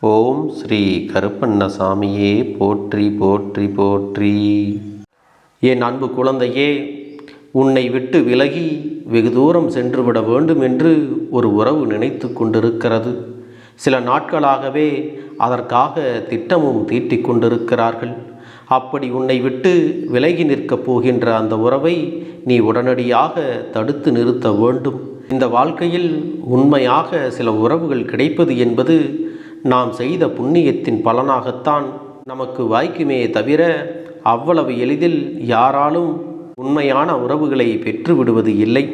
ஓம் ஸ்ரீ கருப்பண்ணசாமியே போற்றி போற்றி போற்றி. என் அன்பு குழந்தையே உன்னை விட்டு விலகி வெகு தூரம் சென்றுவிட வேண்டும் என்று ஒரு உறவு நினைத்து கொண்டிருக்கிறது. சில நாட்களாகவே அதற்காக திட்டமும் தீட்டிக் கொண்டிருக்கிறார்கள். அப்படி உன்னை விட்டு விலகி நிற்கப் போகின்ற அந்த உறவை நீ உடனடியாக தடுத்து நிறுத்த வேண்டும். இந்த வாழ்க்கையில் உண்மையாக சில உறவுகள் கிடைப்பது என்பது நாம் செய்த புண்ணியத்தின் பலனாகத்தான் நமக்கு வாய்க்குமே தவிர அவ்வளவு எளிதில் யாராலும் உண்மையான உறவுகளை பெற்றுவிடுவது இல்லை.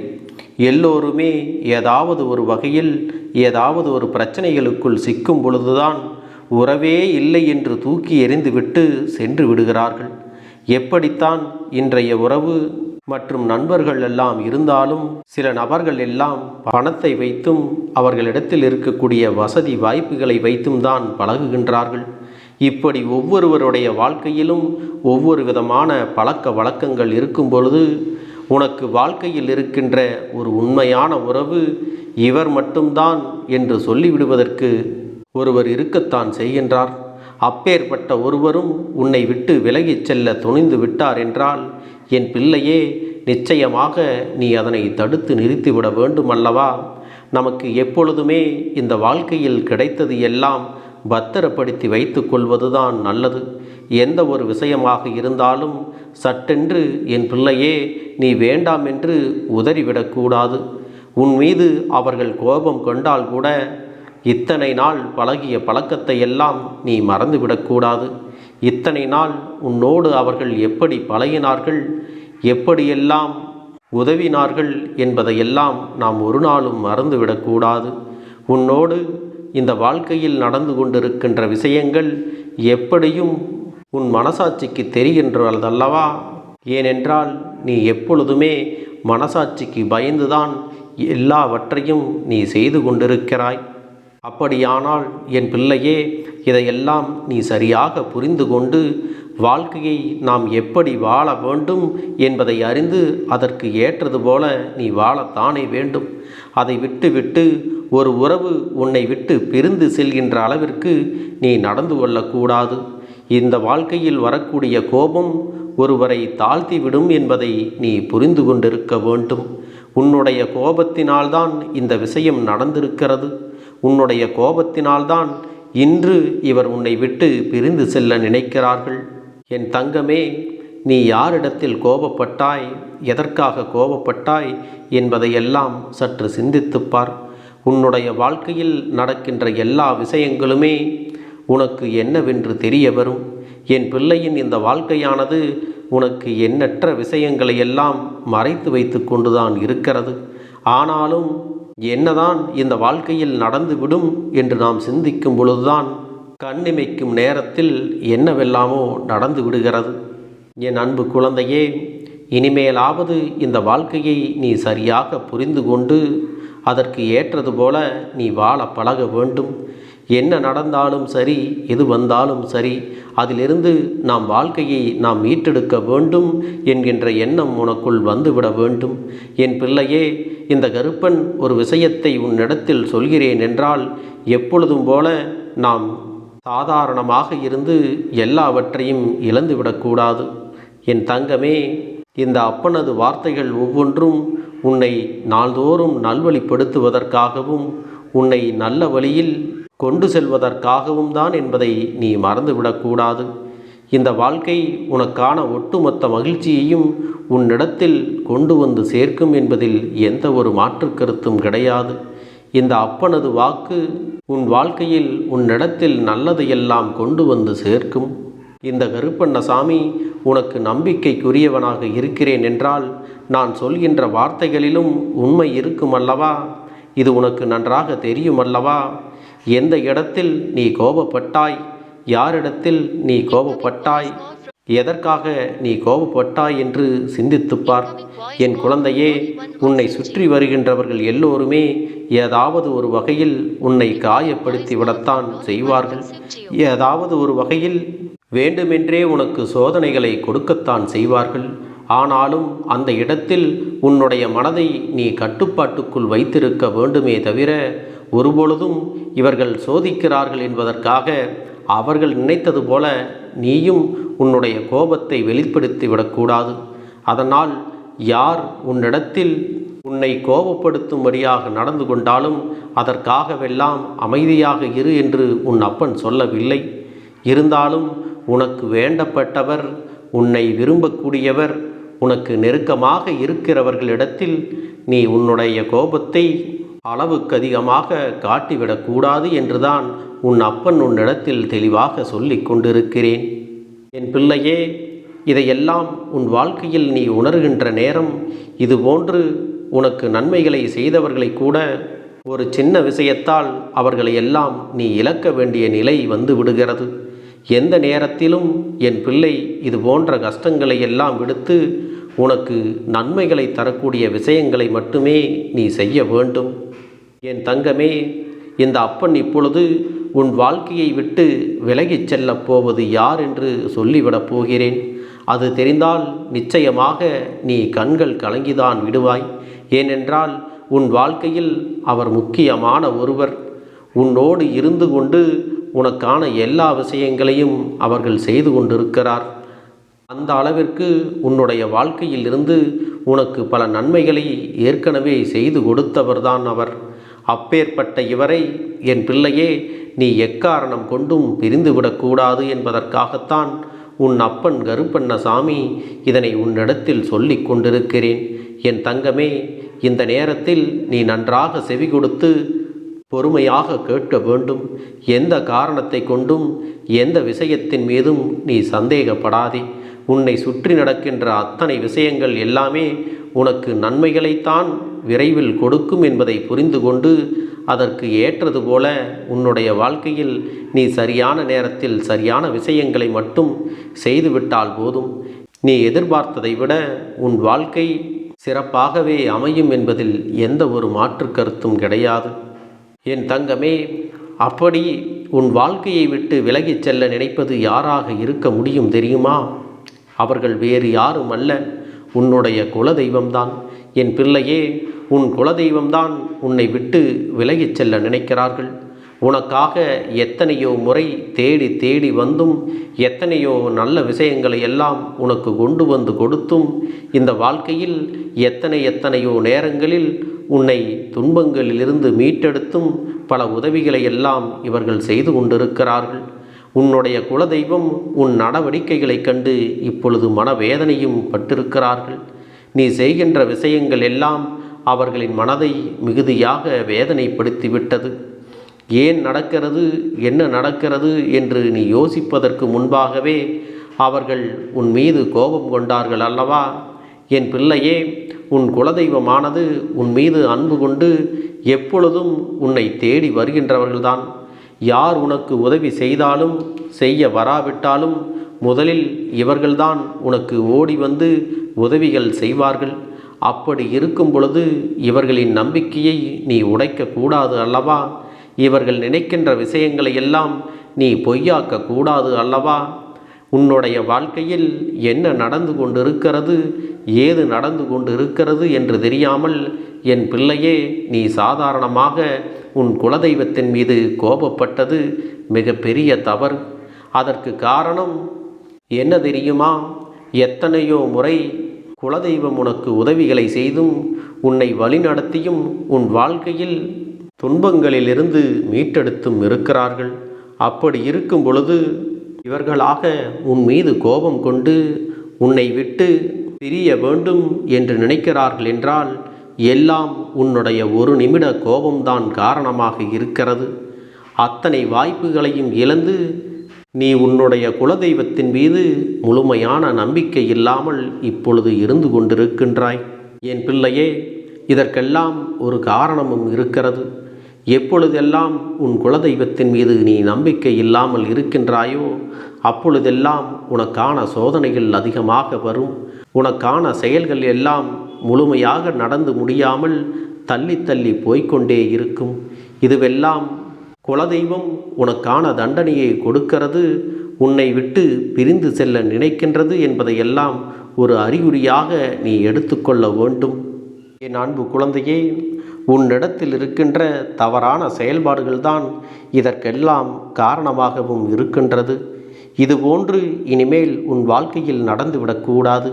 எல்லோருமே ஏதாவது ஒரு வகையில் ஏதாவது ஒரு பிரச்சனைகளுக்குள் சிக்கும் பொழுதுதான் உறவே இல்லை என்று தூக்கி எறிந்துவிட்டு சென்று விடுகிறார்கள். எப்படித்தான் இன்றைய உறவு மற்றும் நண்பர்கள் எல்லாம் இருந்தாலும் சில நபர்கள் எல்லாம் பணத்தை வைத்தும் அவர்களிடத்தில் இருக்கக்கூடிய வசதி வாய்ப்புகளை வைத்தும் தான் பழகுகின்றார்கள். இப்படி ஒவ்வொருவருடைய வாழ்க்கையிலும் ஒவ்வொரு விதமான பழக்க வழக்கங்கள் இருக்கும் பொழுது உனக்கு வாழ்க்கையில் இருக்கின்ற ஒரு உண்மையான உறவு இவர் மட்டும்தான் என்று சொல்லிவிடுவதற்கு ஒருவர் இருக்கத்தான் செய்கின்றார். அப்பேற்பட்ட ஒருவரும் உன்னை விட்டு விலகிச் செல்ல துணிந்து விட்டார் என்றால் என் பிள்ளையே நிச்சயமாக நீ அதனை தடுத்து நிறுத்திவிட வேண்டும் அல்லவா நமக்கு எப்பொழுதுமே இந்த வாழ்க்கையில் கிடைத்தது எல்லாம் பத்திரப்படுத்தி வைத்து கொள்வதுதான் நல்லது. எந்த ஒரு விஷயமாக இருந்தாலும் சட்டென்று என் பிள்ளையே நீ வேண்டாம் என்று உதறிவிடக்கூடாது உன் மீது அவர்கள் கோபம் கொண்டால் கூட இத்தனை நாள் பழகிய பழக்கத்தை எல்லாம் நீ மறந்துவிடக்கூடாது இத்தனை நாள் உன்னோடு அவர்கள் எப்படி பழகினார்கள் எப்படியெல்லாம் உதவினார்கள் என்பதையெல்லாம் நாம் ஒரு நாளும் மறந்துவிடக்கூடாது. உன்னோடு இந்த வாழ்க்கையில் நடந்து கொண்டிருக்கின்ற விஷயங்கள் எப்படியும் உன் மனசாட்சிக்கு தெரிகின்றதல்லவா ஏனென்றால் நீ எப்பொழுதுமே மனசாட்சிக்கு பயந்துதான் எல்லாவற்றையும் நீ செய்து கொண்டிருக்கிறாய். அப்படியானால் என் பிள்ளையே இதையெல்லாம் நீ சரியாக புரிந்து கொண்டு வாழ்க்கையை நாம் எப்படி வாழ வேண்டும் என்பதை அறிந்து அதற்கு ஏற்றது போல நீ வாழத்தானே வேண்டும். அதை விட்டுவிட்டு ஒரு உறவு உன்னை விட்டு பிரிந்து செல்கின்ற அளவிற்கு நீ நடந்து கொள்ளக்கூடாது. இந்த வாழ்க்கையில் வரக்கூடிய கோபம் ஒருவரை தாழ்த்திவிடும் என்பதை நீ புரிந்து கொண்டிருக்க வேண்டும். உன்னுடைய கோபத்தினால்தான் இந்த விஷயம் நடந்திருக்கிறது. உன்னுடைய கோபத்தினால்தான் இன்று இவர் உன்னை விட்டு பிரிந்து செல்ல நினைக்கிறார்கள். என் தங்கமே நீ யாரிடத்தில் கோபப்பட்டாய் எதற்காக கோபப்பட்டாய் என்பதையெல்லாம் சற்று சிந்தித்துப்பார் உன்னுடைய வாழ்க்கையில் நடக்கின்ற எல்லா விஷயங்களுமே உனக்கு என்னவென்று தெரிய வரும். என் பிள்ளையின் இந்த வாழ்க்கையானது உனக்கு எண்ணற்ற விஷயங்களை எல்லாம் மறைத்து வைத்து கொண்டுதான் இருக்கிறது. ஆனாலும் என்னதான் இந்த வாழ்க்கையில் நடந்துவிடும் என்று நாம் சிந்திக்கும் பொழுதுதான் கண்ணிமைக்கும் நேரத்தில் என்னவெல்லாமோ நடந்து விடுகிறது. என் அன்பு குழந்தையே இனிமேலாவது இந்த வாழ்க்கையை நீ சரியாக புரிந்து கொண்டு அதற்கு ஏற்றது போல நீ வாழ பழக வேண்டும். என்ன நடந்தாலும் சரி எது வந்தாலும் சரி அதிலிருந்து நாம் வாழ்க்கையை நாம் மீட்டெடுக்க வேண்டும் என்கின்ற எண்ணம் உனக்குள் வந்துவிட வேண்டும். என் பிள்ளையே இந்த கருப்பன் ஒரு விஷயத்தை உன்னிடத்தில் சொல்கிறேன் என்றால் எப்பொழுதும் போல நாம் சாதாரணமாக இருந்து எல்லாவற்றையும் இழந்துவிடக்கூடாது என் தங்கமே இந்த அப்பனது வார்த்தைகள் ஒவ்வொன்றும் உன்னை நாள்தோறும் நல்வழிப்படுத்துவதற்காகவும் உன்னை நல்ல வழியில் கொண்டு செல்வதற்காகவும் தான் என்பதை நீ மறந்துவிடக்கூடாது இந்த வாழ்க்கை உனக்கான ஒட்டுமொத்த மகிழ்ச்சியையும் உன்னிடத்தில் கொண்டு வந்து சேர்க்கும் என்பதில் எந்த ஒரு மாற்று கருத்தும் கிடையாது. இந்த அப்பனது வாக்கு உன் வாழ்க்கையில் உன்னிடத்தில் நல்லதையெல்லாம் கொண்டு வந்து சேர்க்கும். இந்த கருப்பண்ணசாமி உனக்கு நம்பிக்கைக்குரியவனாக இருக்கிறேன் என்றால் நான் சொல்கின்ற வார்த்தைகளிலும் உண்மை இருக்கும் அல்லவா இது உனக்கு நன்றாக தெரியும் அல்லவா எந்த இடத்தில் நீ கோபப்பட்டாய்? யாரிடத்தில் நீ கோபப்பட்டாய்? எதற்காக நீ கோபப்பட்டாய் என்று சிந்தித்துப்பார். என் குழந்தையே உன்னை சுற்றி வருகின்றவர்கள் எல்லோருமே ஏதாவது ஒரு வகையில் உன்னை காயப்படுத்தி விடத்தான் செய்வார்கள். ஏதாவது ஒரு வகையில் வேண்டுமென்றே உனக்கு சோதனைகளை கொடுக்கத்தான் செய்வார்கள். ஆனாலும் அந்த இடத்தில் உன்னுடைய மனதை நீ கட்டுப்பாட்டுக்குள் வைத்திருக்க வேண்டுமே தவிர ஒருபொழுதும் இவர்கள் சோதிக்கிறார்கள் என்பதற்காக அவர்கள் நினைத்தது போல நீயும் உன்னுடைய கோபத்தை வெளிப்படுத்தி விடக்கூடாது. அதனால் யார் உன்னிடத்தில் உன்னை கோபப்படுத்தும்படியாக நடந்து கொண்டாலும் அதற்காகவெல்லாம் அமைதியாக இரு என்று உன் அப்பன் சொல்லவில்லை. இருந்தாலும் உனக்கு வேண்டப்பட்டவர் உன்னை விரும்பக்கூடியவர் உனக்கு நெருக்கமாக இருக்கிறவர்களிடத்தில் நீ உன்னுடைய கோபத்தை அளவுக்கு அதிகமாக காட்டிவிடக்கூடாது என்றுதான் உன் அப்பன் உன்னிடத்தில் தெளிவாக சொல்லிக் கொண்டிருக்கிறேன். என் பிள்ளையே இதையெல்லாம் உன் வாழ்க்கையில் நீ உணர்கின்ற நேரம் இதுபோன்று உனக்கு நன்மைகளை செய்தவர்களை கூட ஒரு சின்ன விஷயத்தால் அவர்களை எல்லாம் நீ இழக்க வேண்டிய நிலை வந்து விடுகிறது. எந்த நேரத்திலும் என் பிள்ளை இது போன்ற கஷ்டங்களை எல்லாம் விடுத்து உனக்கு நன்மைகளை தரக்கூடிய விஷயங்களை மட்டுமே நீ செய்ய வேண்டும். என் தங்கமே இந்த அப்பன் இப்பொழுது உன் வாழ்க்கையை விட்டு விலகிச் செல்லப் போவது யார் என்று சொல்லிவிடப் போகிறேன். அது தெரிந்தால் நிச்சயமாக நீ கண்கள் கலங்கிதான் விடுவாய். ஏனென்றால் உன் வாழ்க்கையில் அவர் முக்கியமான ஒருவர். உன்னோடு இருந்து கொண்டு உனக்கான எல்லா விஷயங்களையும் அவர்கள் செய்து கொண்டிருக்கிறார். அந்த அளவிற்கு உன்னுடைய வாழ்க்கையில் இருந்து உனக்கு பல நன்மைகளை ஏற்கனவே செய்து கொடுத்தவர்தான் அவர். அப்பேற்பட்ட இவரை என் பிள்ளையே நீ எக்காரணம் கொண்டும் பிரிந்துவிடக்கூடாது என்பதற்காகத்தான் உன் அப்பன் கருப்பண்ணசாமி இதனை உன்னிடத்தில் சொல்லிக் கொண்டிருக்கிறேன். என் தங்கமே இந்த நேரத்தில் நீ நன்றாக செவி கொடுத்து பொறுமையாக கேட்க வேண்டும். எந்த காரணத்தை கொண்டும் எந்த விஷயத்தின் மீதும் நீ சந்தேகப்படாதே. உன்னை சுற்றி நடக்கின்ற அத்தனை விஷயங்கள் எல்லாமே உனக்கு நன்மைகளைத்தான் விரைவில் கொடுக்கும் என்பதை புரிந்து கொண்டு அதற்கு ஏற்றது போல உன்னுடைய வாழ்க்கையில் நீ சரியான நேரத்தில் சரியான விஷயங்களை மட்டும் செய்துவிட்டால் போதும். நீ எதிர்பார்த்ததை விட உன் வாழ்க்கை சிறப்பாகவே அமையும் என்பதில் எந்த ஒரு மாற்று கருத்தும் கிடையாது. என் தங்கமே அப்படி உன் வாழ்க்கையை விட்டு விலகிச் செல்ல நினைப்பது யாராக இருக்க முடியும் தெரியுமா? அவர்கள் வேறு யாரும் அல்ல உன்னுடைய குலதெய்வம்தான். என் பிள்ளையே உன் குலதெய்வம்தான் உன்னை விட்டு விலகிச் செல்ல நினைக்கிறார்கள். உனக்காக எத்தனையோ முறை தேடி தேடி வந்தும் எத்தனையோ நல்ல விஷயங்களை எல்லாம் உனக்கு கொண்டு வந்து கொடுத்தும் இந்த வாழ்க்கையில் எத்தனை எத்தனையோ நேரங்களில் உன்னை துன்பங்களிலிருந்து மீட்டெடுத்தும் பல உதவிகளை எல்லாம் இவர்கள் செய்து கொண்டிருக்கிறார்கள். உன்னுடைய குலதெய்வம் உன் நடவடிக்கைகளைக் கண்டு இப்பொழுது மனவேதனையும் பட்டிருக்கிறார்கள். நீ செய்கின்ற விஷயங்கள் எல்லாம் அவர்களின் மனதை மிகுதியாக வேதனைப்படுத்திவிட்டது. ஏன் நடக்கிறது என்ன நடக்கிறது என்று நீ யோசிப்பதற்கு முன்பாகவே அவர்கள் உன் மீது கோபம் கொண்டார்கள் அல்லவா? என் பிள்ளையே உன் குலதெய்வமானது உன் மீது அன்பு கொண்டு எப்பொழுதும் உன்னை தேடி வருகின்றவர்கள்தான். யார் உனக்கு உதவி செய்தாலும் செய்ய வராவிட்டாலும் முதலில் இவர்கள்தான் உனக்கு ஓடி வந்து உதவிகள் செய்வார்கள். அப்படி இருக்கும் பொழுது இவர்களின் நம்பிக்கையை நீ உடைக்கக்கூடாது அல்லவா? இவர்கள் நினைக்கின்ற விஷயங்களை எல்லாம் நீ பொய்யாக்க கூடாது அல்லவா? உன்னுடைய வாழ்க்கையில் என்ன நடந்து கொண்டிருக்கிறது ஏது நடந்து கொண்டிருக்கிறது என்று தெரியாமல் என் பிள்ளையே நீ சாதாரணமாக உன் குலதெய்வத்தின் மீது கோபப்பட்டது மிகப்பெரிய தவறு. அதற்கு காரணம் என்ன தெரியுமா? எத்தனையோ முறை குலதெய்வம் உனக்கு உதவிகளை செய்தும் உன்னை வழிநடத்தியும் உன் வாழ்க்கையில் துன்பங்களிலிருந்து மீட்டெடுத்தும் இருக்கிறார்கள். அப்படி இருக்கும் பொழுது இவர்களாக உன் மீது கோபம் கொண்டு உன்னை விட்டு பிரிய வேண்டும் என்று நினைக்கிறார்கள் என்றால் எல்லாம் உன்னுடைய ஒரு நிமிட கோபம்தான் காரணமாக இருக்கிறது. அத்தனை வாய்ப்புகளையும் இழந்து நீ உன்னுடைய குலதெய்வத்தின் மீது முழுமையான நம்பிக்கை இல்லாமல் இப்பொழுது இருந்து கொண்டிருக்கின்றாய். என் பிள்ளையே இதற்கெல்லாம் ஒரு காரணமும் இருக்கிறது. எப்பொழுதெல்லாம் உன் குலதெய்வத்தின் மீது நீ நம்பிக்கை இல்லாமல் இருக்கின்றாயோ அப்பொழுதெல்லாம் உனக்கான சோதனைகள் அதிகமாக வரும். உனக்கான செயல்கள் எல்லாம் முழுமையாக நடந்து முடியாமல் தள்ளி தள்ளி போய்க்கொண்டே இருக்கும். இதுவெல்லாம் குலதெய்வம் உனக்கான தண்டனையை கொடுக்கிறது உன்னை விட்டு பிரிந்து செல்ல நினைக்கின்றது என்பதையெல்லாம் ஒரு அறிகுறியாக நீ எடுத்துக்கொள்ள வேண்டும். என் அன்பு குழந்தையே உன்னிடத்தில் இருக்கின்ற தவறான செயல்பாடுகள்தான் இதற்கெல்லாம் காரணமாகவும் இருக்கின்றது. இதுபோன்று இனிமேல் உன் வாழ்க்கையில் நடந்துவிடக்கூடாது.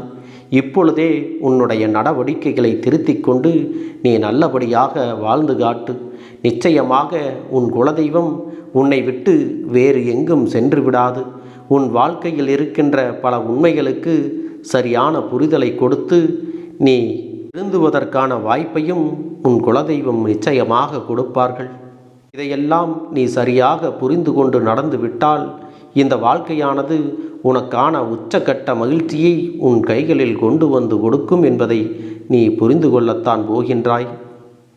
இப்பொழுதே உன்னுடைய நடவடிக்கைகளை திருத்திக் கொண்டு நீ நல்லபடியாக வாழ்ந்து காட்டு. நிச்சயமாக உன் குலதெய்வம் உன்னை விட்டு வேறு எங்கும் சென்று விடாது உன் வாழ்க்கையில் இருக்கின்ற பல உண்மைகளுக்கு சரியான புரிதலை கொடுத்து நீ திருந்துவதற்கான வாய்ப்பையும் உன் குலதெய்வம் நிச்சயமாக கொடுப்பார்கள். இதையெல்லாம் நீ சரியாக புரிந்து கொண்டு நடந்து விட்டால் இந்த வாழ்க்கையானது உனக்கான உச்சக்கட்ட மகிழ்ச்சியை உன் கைகளில் கொண்டு வந்து கொடுக்கும் என்பதை நீ புரிந்து கொள்ளத்தான் போகின்றாய்.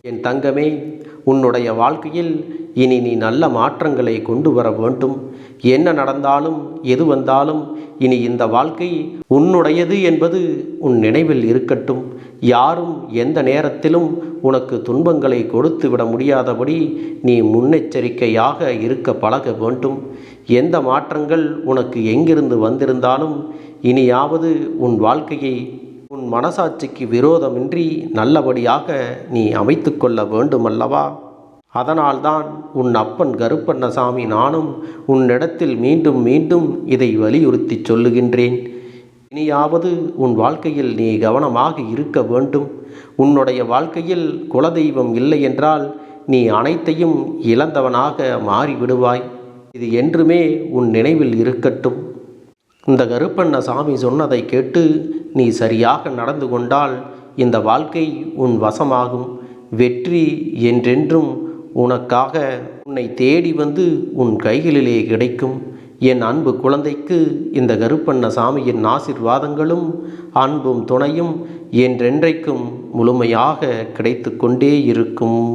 என் தங்கமே உன்னுடைய வாழ்க்கையில் இனி நீ நல்ல மாற்றங்களை கொண்டு வர வேண்டும். என்ன நடந்தாலும் எது வந்தாலும் இனி இந்த வாழ்க்கை உன்னுடையது என்பது உன் நினைவில் இருக்கட்டும். யாரும் எந்த நேரத்திலும் உனக்கு துன்பங்களை கொடுத்து விட முடியாதபடி நீ முன்னெச்சரிக்கையாக இருக்க பழக வேண்டும். எந்த மாற்றங்கள் உனக்கு எங்கிருந்து வந்திருந்தாலும் இனியாவது உன் வாழ்க்கையை உன் மனசாட்சிக்கு விரோதமின்றி நல்லபடியாக நீ அமைத்து கொள்ள வேண்டுமல்லவா? அதனால்தான் உன் அப்பன் கருப்பண்ணசாமி நானும் உன்னிடத்தில் மீண்டும் மீண்டும் இதை வலியுறுத்தி சொல்லுகின்றேன். இனியாவது உன் வாழ்க்கையில் நீ கவனமாக இருக்க வேண்டும். உன்னுடைய வாழ்க்கையில் குலதெய்வம் இல்லை என்றால் நீ அனைத்தையும் இழந்தவனாக மாறிவிடுவாய். இது என்றுமே உன் நினைவில் இருக்கட்டும். இந்த கருப்பண்ண சாமி சொன்னதை கேட்டு நீ சரியாக நடந்து கொண்டால் இந்த வாழ்க்கை உன் வசமாகும். வெற்றி என்றென்றும் உனக்காக உன்னை தேடி வந்து உன் கைகளிலே கிடைக்கும். என் அன்பு குழந்தைக்கு இந்த கருப்பண்ண சாமியின் ஆசிர்வாதங்களும் அன்பும் துணையும் என்றென்றைக்கும் முழுமையாக கிடைத்து கொண்டே இருக்கும்.